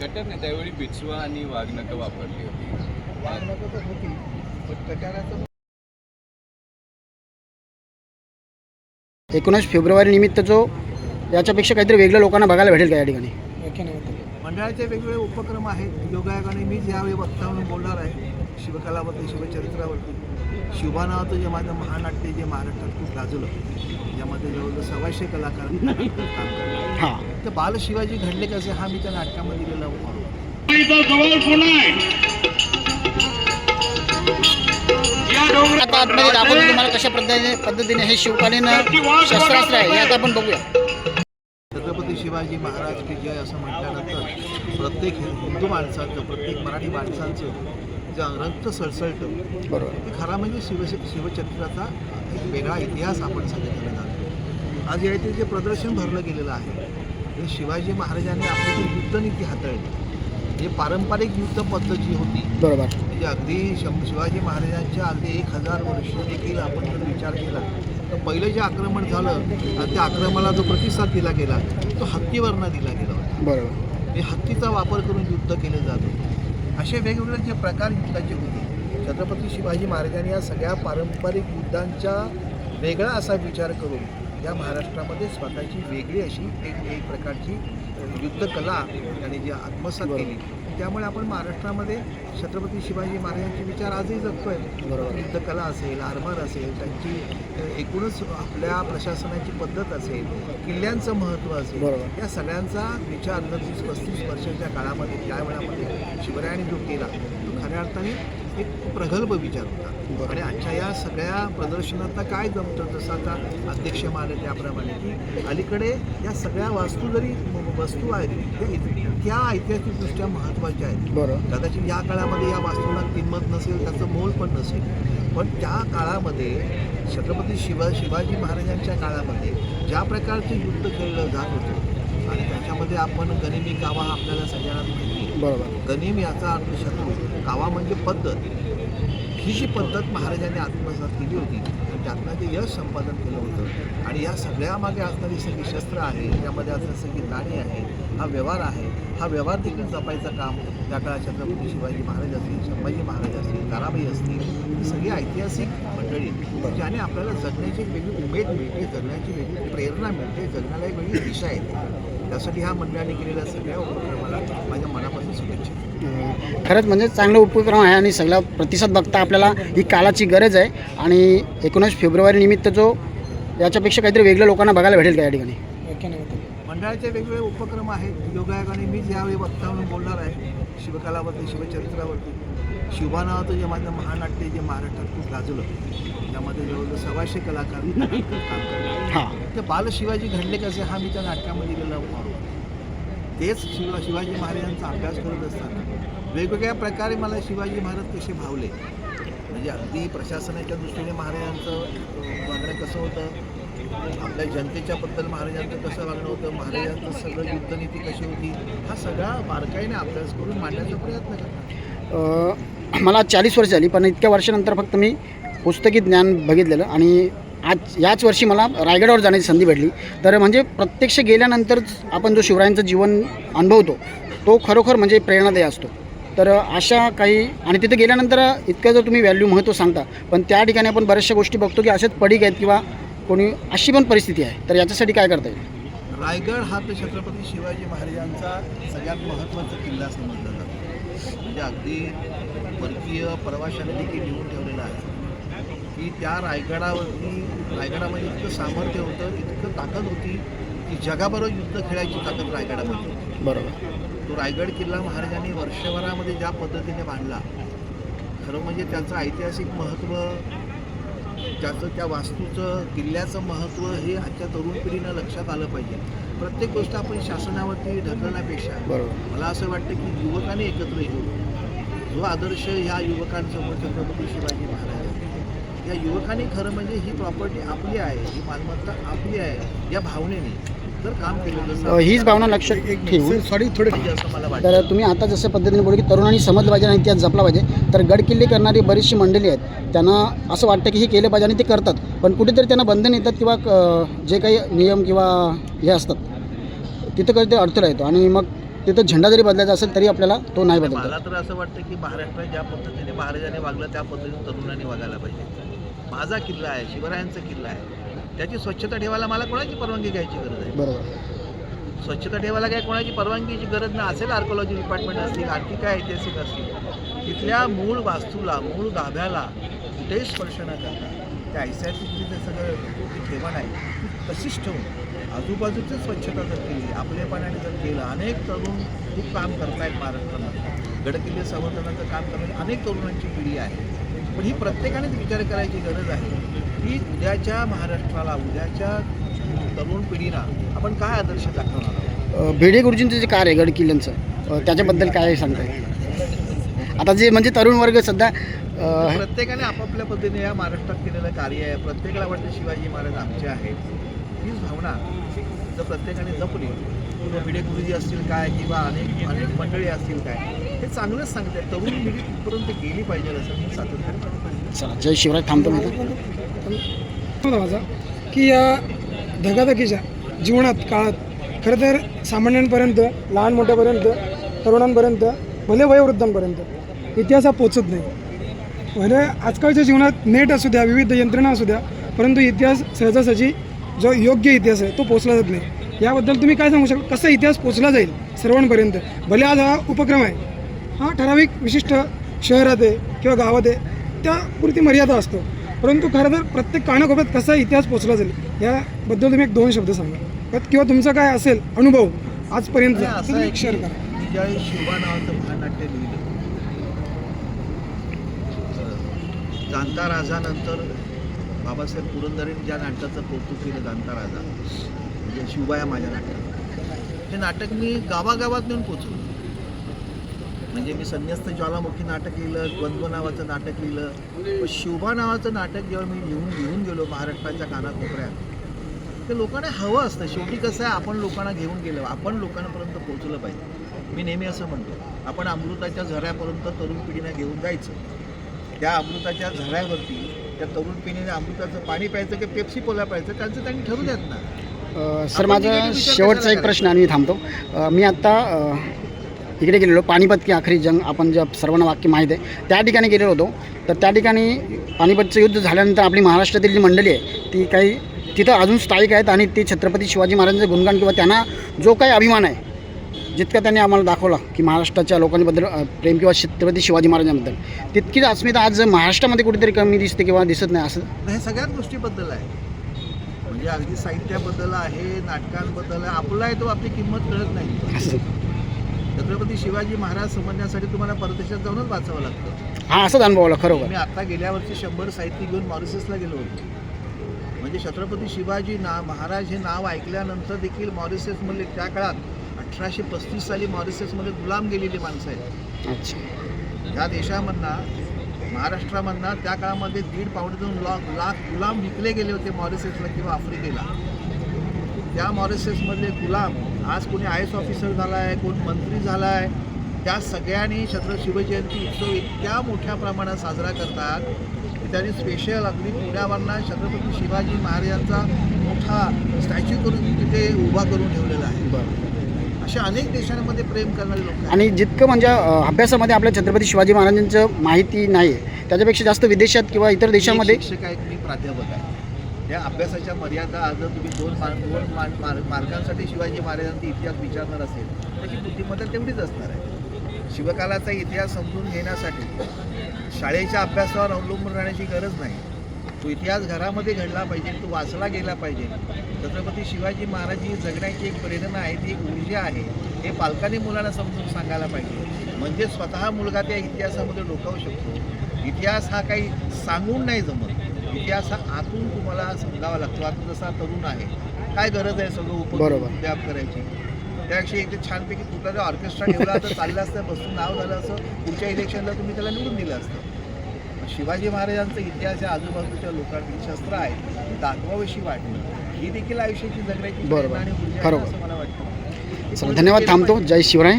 कट्यार नाही त्यावेळी बिचवा आणि वाघनकं वापरली होती. वागणं तर होती पण कटाराचं एकोणीस फेब्रुवारी निमित्त जो याच्यापेक्षा काहीतरी वेगळं लोकांना बघायला भेटेल का या ठिकाणी? मंडळाचे वेगवेगळे उपक्रम आहेत. योगायोगाने मी यावेळी वक्ता म्हणून बोलणार आहे. शिवकलावरती शिवचरित्रावरती. शिवबा नावाचं जे माझं महानाट्य जे महाराष्ट्रात खूप गाजलं यामध्ये जवळजवळ सव्वाशे कलाकार काम करतात. हां. तर बाल शिवाजी घडले कसे हा मी त्या नाटकामध्ये दिलेला उपक्रम आता आतमध्ये दाखवतो तुम्हाला कशा पद्धतीने पद्धतीने हे शिवकालीन शस्त्रास्त्र आहे हे आता आपण बघूया. छत्रपती शिवाजी महाराज की जय असं म्हटल्यानंतर प्रत्येक हिंदू माणसाचं प्रत्येक मराठी माणसाचं जे रक्त सळसळतं बरोबर. ते खरा म्हणजे शिव शिवचरित्राचा एक वेगळा इतिहास आपण सांगितलेला जातो आज या इथे जे प्रदर्शन भरलं गेलेलं आहे हे शिवाजी महाराजांनी आपली जी युद्धनीती हाताळली जे पारंपरिक युद्ध पद्धत जी होती बरोबर. म्हणजे अगदी शिवाजी महाराजांच्या अगदी एक हजार वर्ष देखील आपण जर विचार केला तर पहिलं जे आक्रमण झालं आणि त्या आक्रमणाला जो प्रतिसाद दिला गेला तो हत्तीवरनं दिला गेला होता. बरोबर. हे हत्तीचा वापर करून युद्ध केलं जात. होतं असे वेगवेगळे जे प्रकार युद्धाचे होते. छत्रपती शिवाजी महाराजांनी या सगळ्या पारंपरिक युद्धांचा वेगळा असा विचार करून या महाराष्ट्रामध्ये स्वतःची वेगळी अशी एक एक प्रकारची युद्धकला त्याने जी आत्मसात केली. त्यामुळे आपण महाराष्ट्रामध्ये छत्रपती शिवाजी महाराजांचे विचार आजही जगतोय बरोबर. युद्धकला असेल आरमार असेल त्यांची एकूणच आपल्या प्रशासनाची पद्धत असेल किल्ल्यांचं महत्त्व असेल. या सगळ्यांचा विचार न तीस पस्तीस वर्षाच्या काळामध्ये त्या वेळामध्ये शिवरायांनी जो केला तो खऱ्या अर्थाने एक प्रगल्भ विचार होता. आणि आजच्या या सगळ्या प्रदर्शनात काय जमतं? जसं आता अध्यक्ष मानले त्याप्रमाणे की अलीकडे या सगळ्या वास्तू जरी वस्तू आहेत त्या इतक्या ऐतिहासिकदृष्ट्या महत्त्वाच्या आहेत. बरोबर. कदाचित या काळामध्ये या वास्तूला किंमत नसेल त्याचं मोल पण नसेल. पण त्या काळामध्ये छत्रपती शिवा शिवाजी महाराजांच्या काळामध्ये ज्या प्रकारचे युद्ध खेळलं जात होतं आणि त्याच्यामध्ये आपण गनिमी कावा हा आपल्याला सगळ्यांना माहिती. बरोबर. गनिम याचा अर्थ शत्रू. कावा म्हणजे पद्धत. ही जी पद्धत महाराजांनी आत्मसात केली होती त्यातनं ते यश संपादन केलं होतं आणि या सगळ्यामागे असणारी सगळी शस्त्र आहे त्यामध्ये असणारी सगळी नाणी आहे हा व्यवहार आहे हा व्यवहार देखील जपायचं काम त्या काळात छत्रपती शिवाजी महाराज असतील संभाजी महाराज असतील ताराबाई असतील ही सगळी ऐतिहासिक मंडळी ज्याने आपल्याला जगण्याची वेगळी उमेद मिळते जगण्याची वेगळी प्रेरणा मिळते जगण्याला एक वेगळी दिशा येते. त्यासाठी ह्या मंडळाने केलेल्या सगळ्या उपक्रमाला माझ्या मनापासून शुभेच्छा. खरंच म्हणजे चांगला उपक्रम आहे आणि सगळा प्रतिसाद बघता आपल्याला ही काळाची गरज आहे. आणि एकोणीस फेब्रुवारी निमित्त जो याच्यापेक्षा काहीतरी वेगळं लोकांना बघायला भेटेल का या ठिकाणी? मंडळाचे वेगवेगळे उपक्रम आहेत. योगायोगाने मी यावेळी वक्ता म्हणून बोलणार आहे. शिवकलावरती शिवचरित्रावरती. शिवबा नावाचं जे माझं महानाट्य जे महाराष्ट्रात खूप गाजलं त्यामध्ये जवळजवळ सव्वाशे कलाकार काम करतात. हां. ते बाल शिवाजी घडले कसे हा मी त्या नाटकामध्ये उपक्रम तेच शिव शिवाजी महाराजांचा अभ्यास करत असताना वेगवेगळ्या प्रकारे मला शिवाजी महाराज कसे भावले. म्हणजे अगदी प्रशासनाच्या दृष्टीने महाराजांचं वागणं कसं होतं आपल्या जनतेच्या बद्दल महाराजांचं कसं वागणं होतं महाराजांचं सगळं युद्धनीती कशी होती हा सगळा बारकाईने अभ्यास करून मांडण्याचा प्रयत्न करतात. मला चाळीस वर्ष झाली पण इतक्या वर्षानंतर फक्त मी पुस्तकी ज्ञान बघितलेलं आणि आज याच वर्षी मला रायगडावर जाण्याची संधी भेटली. तर म्हणजे प्रत्यक्ष गेल्यानंतरच आपण जो शिवरायांचं जीवन अनुभवतो तो खरोखर म्हणजे प्रेरणादायी असतो. तर अशा काही आणि तिथे गेल्यानंतर इतकं जर तुम्ही व्हॅल्यू महत्त्व सांगता पण त्या ठिकाणी आपण बऱ्याचशा गोष्टी बघतो की असेच पडीक आहेत किंवा कोणी अशी पण परिस्थिती आहे. तर याच्यासाठी काय करता येईल? रायगड हा तर छत्रपती शिवाजी महाराजांचा सगळ्यात महत्त्वाचा किल्ला समजला जातो. म्हणजे अगदी परकीय प्रवाशांनी देखील लिहून ठेवलेला आहे. की त्या रायगडावरती रायगडामध्ये इतकं सामर्थ्य होतं इतकं ताकद होती की जगाबरोबर युद्ध खेळायची ताकद रायगडामध्ये होती. बरोबर. तो रायगड किल्ला महाराजांनी वर्षभरामध्ये ज्या पद्धतीने बांधला खरं म्हणजे त्याचं ऐतिहासिक महत्त्व त्याचं त्या वास्तूचं किल्ल्याचं महत्त्व हे आजच्या तरुण पिढीनं लक्षात आलं पाहिजे. प्रत्येक गोष्ट आपण शासनावरती ढकलण्यापेक्षा बरोबर. मला असं वाटतं की युवकांनी एकत्र येऊन जो आदर्श ह्या युवकांसमोर छत्रपती शिवाजी महाराज या युवकांनी खरं म्हणजे ही प्रॉपर्टी आपली आहे ही मालमत्ता आपली आहे या भावनेने. हीच भावना लक्षात ठेवून सॉरी थोडे तर तुम्ही आता जसं पद्धतीने बोलले की तरुणांनी समजलं पाहिजे आणि इतिहास जपला पाहिजे तर गडकिल्ले करणारी बरीचशी मंडळी आहेत. त्यांना असं वाटतं की हे केलं पाहिजे आणि ते करतात. पण कुठेतरी त्यांना बंधन येतात किंवा जे काही नियम किंवा हे असतात तिथं कधी अडथळा येतो. आणि मग तिथं झेंडा जरी बदलायचा असेल तरी आपल्याला तो नाही बदलतो. मला तर असं वाटतं की महाराष्ट्रात ज्या पद्धतीने महाराजांनी वागलं त्या पद्धतीने तरुणांनी वागायला पाहिजे. माझा किल्ला आहे शिवरायांचा किल्ला आहे. त्याची स्वच्छता ठेवायला मला कोणाची परवानगी घ्यायची गरज आहे? बरोबर. स्वच्छता ठेवायला काय कोणाची परवानगीची गरज नाही असेल आर्कोलॉजी डिपार्टमेंट असतील आणखी काय ऐतिहासिक असतील तिथल्या मूळ वास्तूला मूळ गाभ्याला कुठेही स्पर्श न करता त्या ऐतिहासिक ते सगळं ठेवण आहे. ती तशीच ठेवून आजूबाजूची स्वच्छता जर केली आपलेपणाने जर केलं अनेक तरुण खूप काम करतायत महाराष्ट्रामध्ये. गडकिल्ले संवर्धनाचं काम करणारी अनेक तरुणांची पिढी आहे. पण ही प्रत्येकानेच विचार करायची गरज आहे. की उद्याच्या महाराष्ट्राला उद्याच्या तरुण पिढीला आपण काय आदर्श दाखवणार आहोत? भिडे गुरुजींचं जे कार्य गड किल्ल्यांचं त्याच्याबद्दल काय सांगताय? आता जे म्हणजे तरुण वर्ग सध्या प्रत्येकाने आपापल्या पद्धतीने या महाराष्ट्रात केलेलं कार्य आहे. प्रत्येकाला वाटतं शिवाजी महाराज आमचे आहेत. हीच भावना जर प्रत्येकाने जपली किंवा भिडे गुरुजी असतील काय किंवा अनेक अनेक मंडळी असतील काय हे चांगलंच सांगते तरुण पिढी तिथपर्यंत गेली पाहिजे असं मी सातत्याने जय शिवराय थांबतो मी हो माझा. की या धगाधकीच्या जीवनात काळात खरं तर सामान्यांपर्यंत लहान मोठ्यापर्यंत तरुणांपर्यंत भले वयोवृद्धांपर्यंत इतिहास हा पोचत नाही. भले आजकालच्या जीवनात नेट असू द्या विविध यंत्रणा असू द्या परंतु इतिहास सहजासहजी जो योग्य इतिहास आहे तो पोचला जात नाही. याबद्दल तुम्ही काय सांगू शकता? कसा इतिहास पोचला जाईल सर्वांपर्यंत? भले आज हा उपक्रम आहे. हा ठराविक विशिष्ट शहरात आहे किंवा गावात आहे त्यापुरती मर्यादा असतो. परंतु खरं तर प्रत्येक कानाकोपऱ्यात कसा इतिहास पोचला जाईल याबद्दल तुम्ही एक दोन शब्द सांगा. त्यात किंवा तुमचा काय असेल अनुभव आजपर्यंत शेअर करा. शिवा नावाचं महानाट्य लिहिलं. जाणता राजानंतर बाबासाहेब पुरंदरेंनी ज्या नाटकाचं कौतुक केलं जाणता राजा म्हणजे शिवबा या माझ्या नाटकात. हे नाटक मी गावागावात नेऊन पोचलो म्हणजे मी संन्यस्त ज्वालामुखी नाटक लिहिलं द्वंद्व नावाचं नाटक लिहिलं. पण शिवबा नावाचं नाटक जेव्हा मी लिहून लिहून गेलो महाराष्ट्राच्या कानाकोपऱ्यात ते लोकांना हवं असतं. शेवटी कसं आहे आपण लोकांना घेऊन गेलो. आपण लोकांपर्यंत पोहोचलं पाहिजे. मी नेहमी असं म्हणतो आपण अमृताच्या झऱ्यापर्यंत तरुण पिढीने घेऊन जायचं. त्या अमृताच्या झऱ्यावरती त्या तरुण पिढीने अमृताचं पाणी प्यायचं की पेप्सी कोला प्यायचं त्यांचं त्यांनी ठरवू द्यात ना. सर माझा शेवटचा एक प्रश्न आणि मी थांबतो. मी आत्ता इकडे गेलेलो पानिपत की आखरी जंग आपण ज्या सर्वांना वाक्य माहीत आहे त्या ठिकाणी गेलेलो होतो. तर त्या ठिकाणी पानिपतचं युद्ध झाल्यानंतर आपली महाराष्ट्रातील जी मंडळी आहे ती काही तिथं अजून स्थायिक आहेत आणि ते छत्रपती शिवाजी महाराजांचं गुणगान किंवा त्यांना जो काही अभिमान आहे जितका त्यांनी आम्हाला दाखवला की महाराष्ट्राच्या लोकांबद्दल प्रेम किंवा छत्रपती शिवाजी महाराजांबद्दल तितकीच अस्मिता आज महाराष्ट्रामध्ये कुठेतरी कमी दिसते किंवा दिसत नाही असं. हे सगळ्याच गोष्टीबद्दल आहे. म्हणजे अगदी साहित्याबद्दल आहे नाटकांबद्दल आहे आपला आहे तो आपली किंमत कळत नाही. असं. छत्रपती शिवाजी महाराज समजण्यासाठी तुम्हाला परदेशात जाऊनच वाचावं लागतं. हा असंच अनुभवलं खरोखर. मी आता गेल्या वर्षी शंभर साहित्य घेऊन मॉरिससला गेलो होतो. म्हणजे छत्रपती शिवाजी ना महाराज हे नाव ऐकल्यानंतर देखील मॉरिससमधले त्या काळात अठराशे पस्तीस साली मॉरिससमध्ये गुलाम गेलेली माणसं आहेत. अच्छा. या देशामधनं महाराष्ट्रामधनं त्या काळामध्ये दीड पावणे दोन लाख लाख गुलाम विकले गेले होते मॉरिससला किंवा आफ्रिकेला. त्या मॉरिससमधले गुलाम आज कोणी आय एस ऑफिसर झाला आहे कोण मंत्री झाला आहे त्या सगळ्यांनी छत्र शिवजयंती उत्सव इतक्या मोठ्या प्रमाणात साजरा करतात की त्यांनी स्पेशल अगदी पुण्यावरनं छत्रपती शिवाजी महाराजांचा मोठा स्टॅच्यू करून तिथे उभा करून ठेवलेला आहे. बरं. अशा अनेक देशांमध्ये प्रेम करणारे लोक आहेत. आणि जितकं म्हणजे अभ्यासामध्ये आपल्या छत्रपती शिवाजी महाराजांचं माहिती नाही त्याच्यापेक्षा जास्त विदेशात किंवा इतर देशांमध्ये शिक्षक आहे मी प्राध्यापक आहे. त्या अभ्यासाच्या मर्यादा आज जर तुम्ही दोन मार्क दोन मार्क मार्क- मार्कांसाठी शिवाजी महाराजांचा इतिहास विचारणार असेल त्याची बुद्धिमत्ता तेवढीच असणार आहे. शिवकालाचा इतिहास समजून घेण्यासाठी शाळेच्या अभ्यासावर अवलंबून राहण्याची गरज नाही. तो इतिहास घरामध्ये घडला पाहिजे तो वाचला गेला पाहिजे. छत्रपती शिवाजी महाराज ही जगण्याची एक प्रेरणा आहे ती एक ऊर्जा आहे हे पालकांनी मुलांना समजून सांगायला पाहिजे. म्हणजे स्वतः मुलगा त्या इतिहासामध्ये डोकावू शकतो. इतिहास हा काही सांगून नाही जमत. इतिहास हा आतून तुम्हाला समजावा लागतो. आता जसा तरुण आहे काय गरज आहे सगळं. उपक्रम व्याप करायची? त्यापेक्षा इथे छानपैकी कुठला जर ऑर्केस्ट्रा ठेवला तर चाललं असतं बसून नाव झालं असं पुढच्या इलेक्शनला तुम्ही त्याला निवडून दिलं असतं. शिवाजी महाराजांचा इतिहास या आजूबाजूच्या लोकांनी शस्त्र आहे ती दाखवावीशी वाटली. ही देखील आयुष्याची जगण्याची आणि ऊर्जा. असं मला वाटतं. धन्यवाद थांबतो. जय शिवराय.